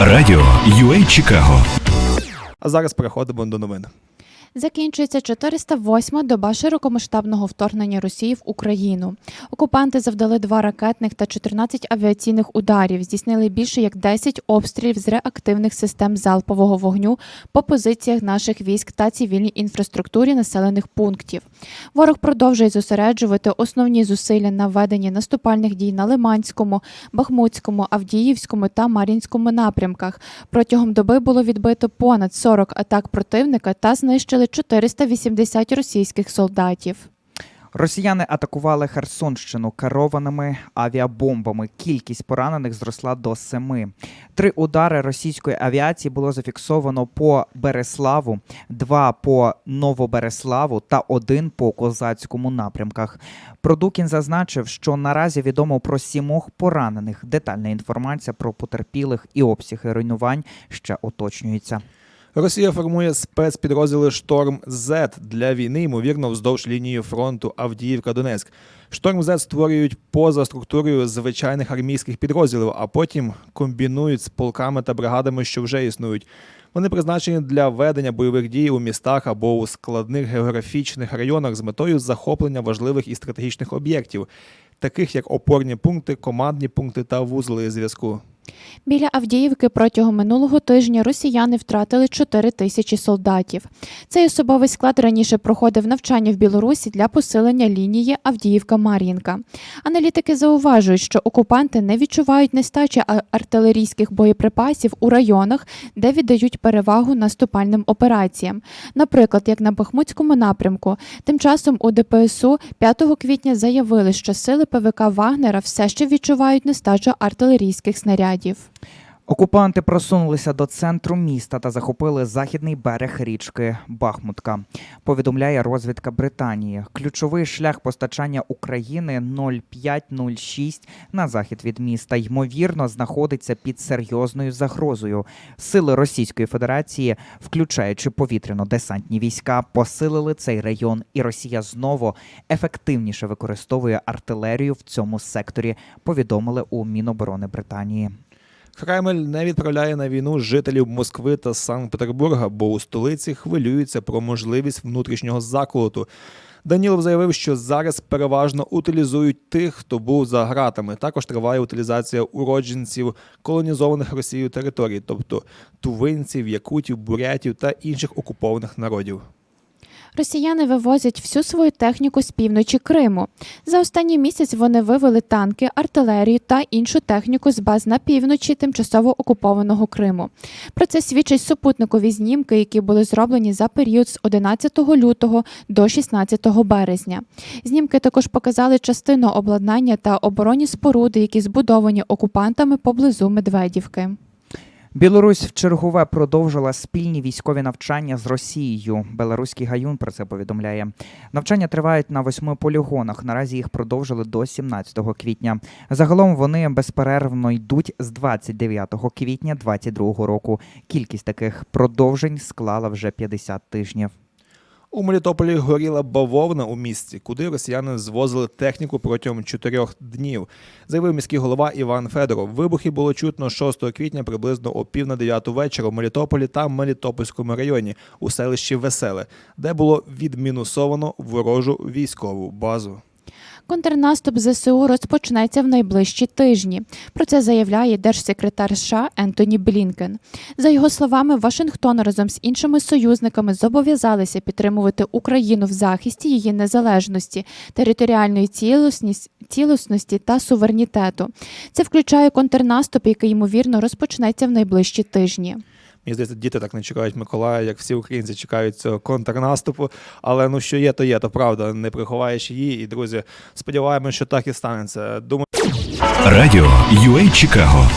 Радіо UA Чикаго. А зараз переходимо до новин. Закінчується 408-ма доба широкомасштабного вторгнення Росії в Україну. Окупанти завдали два ракетних та 14 авіаційних ударів, здійснили більше як 10 обстрілів з реактивних систем залпового вогню по позиціях наших військ та цивільній інфраструктурі населених пунктів. Ворог продовжує зосереджувати основні зусилля на веденні наступальних дій на Лиманському, Бахмутському, Авдіївському та Мар'їнському напрямках. Протягом доби було відбито понад 40 атак противника та знищили 480 російських солдатів. Росіяни атакували Херсонщину керованими авіабомбами. Кількість поранених зросла до семи. Три удари російської авіації було зафіксовано по Береславу, два по Новобереславу та один по Козацькому напрямках. Продукін зазначив, що наразі відомо про сімох поранених. Детальна інформація про потерпілих і обсяги руйнувань ще уточнюється. Росія формує спецпідрозділи Шторм З для війни, ймовірно, вздовж лінії фронту Авдіївка-Донецьк. Шторм З створюють поза структурою звичайних армійських підрозділів, а потім комбінують з полками та бригадами, що вже існують. Вони призначені для ведення бойових дій у містах або у складних географічних районах з метою захоплення важливих і стратегічних об'єктів, таких як опорні пункти, командні пункти та вузли зв'язку. Біля Авдіївки протягом минулого тижня росіяни втратили 4 тисячі солдатів. Цей особовий склад раніше проходив навчання в Білорусі для посилення лінії Авдіївка-Мар'їнка. Аналітики зауважують, що окупанти не відчувають нестачі артилерійських боєприпасів у районах, де віддають перевагу наступальним операціям. Наприклад, як на Бахмутському напрямку. Тим часом у ДПСУ 5 квітня заявили, що сили ПВК Вагнера все ще відчувають нестачу артилерійських снарядів. Окупанти просунулися до центру міста та захопили західний берег річки Бахмутка. Повідомляє розвідка Британії. Ключовий шлях постачання України 0506 на захід від міста ймовірно знаходиться під серйозною загрозою. Сили Російської Федерації, включаючи повітряно-десантні війська, посилили цей район, і Росія знову ефективніше використовує артилерію в цьому секторі. Повідомили у Міноборони Британії. Кремль не відправляє на війну жителів Москви та Санкт-Петербурга, бо у столиці хвилюються про можливість внутрішнього заколоту. Данілов заявив, що зараз переважно утилізують тих, хто був за ґратами. Також триває утилізація уродженців колонізованих Росією територій, тобто тувинців, якутів, бурятів та інших окупованих народів. Росіяни вивозять всю свою техніку з півночі Криму. За останній місяць вони вивели танки, артилерію та іншу техніку з баз на півночі тимчасово окупованого Криму. Про це свідчать супутникові знімки, які були зроблені за період з 11 лютого до 16 березня. Знімки також показали частину обладнання та оборонні споруди, які збудовані окупантами поблизу Медведівки. Білорусь в чергове продовжила спільні військові навчання з Росією. Белоруський гаюн про це повідомляє. Навчання тривають на восьми полігонах. Наразі їх продовжили до 17 квітня. Загалом вони безперервно йдуть з 29 квітня 2022 року. Кількість таких продовжень склала вже 50 тижнів. У Мелітополі горіла бавовна у місті, куди росіяни звозили техніку протягом чотирьох днів, заявив міський голова Іван Федоров. Вибухи було чутно 6 квітня приблизно о пів на дев'яту вечора у Мелітополі та Мелітопольському районі у селищі Веселе, де було відмінусовано ворожу військову базу. Контрнаступ ЗСУ розпочнеться в найближчі тижні. Про це заявляє держсекретар США Ентоні Блінкен. За його словами, Вашингтон разом з іншими союзниками зобов'язалися підтримувати Україну в захисті її незалежності, територіальної цілісності, та суверенітету. Це включає контрнаступ, який ймовірно розпочнеться в найближчі тижні. Мені здається, діти так не чекають Миколая, як всі українці чекають цього контрнаступу. Але ну що є, то є, то правда. Не приховаєш її. І друзі, сподіваємося, що так і станеться. Думаю. Радіо UA Чикаго.